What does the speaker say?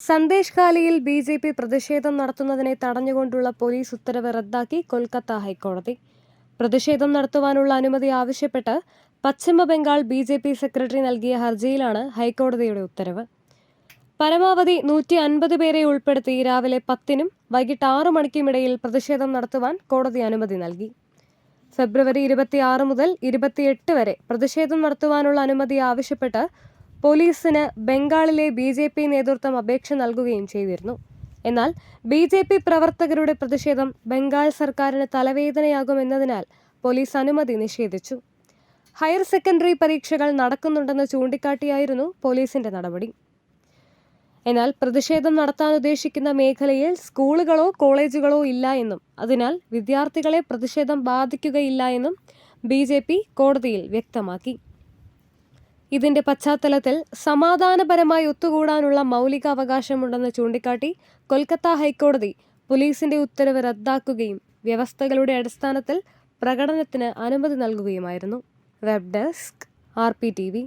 സന്ദേശ് ഖാലിയിൽ B J P പ്രതിഷേധം നടത്തുന്നതിനെ തടഞ്ഞുകൊണ്ടുള്ള പോലീസ് ഉത്തരവ് റദ്ദാക്കി കൊൽക്കത്ത ഹൈക്കോടതി. പ്രതിഷേധം നടത്തുവാനുള്ള അനുമതി ആവശ്യപ്പെട്ട് Paschimbangal B J P secretary നൽകിയ ഹർജിയിലാണ് ഹൈക്കോടതിയുടെ ഉത്തരവ്. പരമാവധി നൂറ്റി അൻപത് പേരെ ഉൾപ്പെടുത്തി രാവിലെ പത്തിനും വൈകിട്ട് ആറു മണിക്കുമിടയിൽ പ്രതിഷേധം നടത്തുവാൻ കോടതി അനുമതി നൽകി. ഫെബ്രുവരി ഇരുപത്തിയാറ് മുതൽ ഇരുപത്തിയെട്ട് വരെ പ്രതിഷേധം നടത്തുവാനുള്ള അനുമതി ആവശ്യപ്പെട്ട് പോലീസിന് ബംഗാളിലെ ബി ജെ പി നേതൃത്വം അപേക്ഷ നൽകുകയും ചെയ്തിരുന്നു. എന്നാൽ ബി ജെ പി പ്രവർത്തകരുടെ പ്രതിഷേധം ബംഗാൾ സർക്കാരിന് തലവേദനയാകുമെന്നതിനാൽ പോലീസ് അനുമതി നിഷേധിച്ചു. ഹയർ സെക്കൻഡറി പരീക്ഷകൾ നടക്കുന്നുണ്ടെന്ന് ചൂണ്ടിക്കാട്ടിയായിരുന്നു പോലീസിന്റെ നടപടി. എന്നാൽ പ്രതിഷേധം നടത്താൻ ഉദ്ദേശിക്കുന്ന മേഖലയിൽ സ്കൂളുകളോ കോളേജുകളോ ഇല്ല എന്നും അതിനാൽ വിദ്യാർത്ഥികളെ പ്രതിഷേധം ബാധിക്കുകയില്ല എന്നും ബി കോടതിയിൽ വ്യക്തമാക്കി. ഇതിന്റെ പശ്ചാത്തലത്തിൽ സമാധാനപരമായി ഒത്തുകൂടാനുള്ള മൗലിക അവകാശമുണ്ടെന്ന് ചൂണ്ടിക്കാട്ടി കൊൽക്കത്ത ഹൈക്കോടതി പോലീസിന്റെ ഉത്തരവ് റദ്ദാക്കുകയും വ്യവസ്ഥകളുടെ അടിസ്ഥാനത്തിൽ പ്രകടനത്തിന് അനുമതി നൽകുകയുമായിരുന്നു. Web desk R P T V.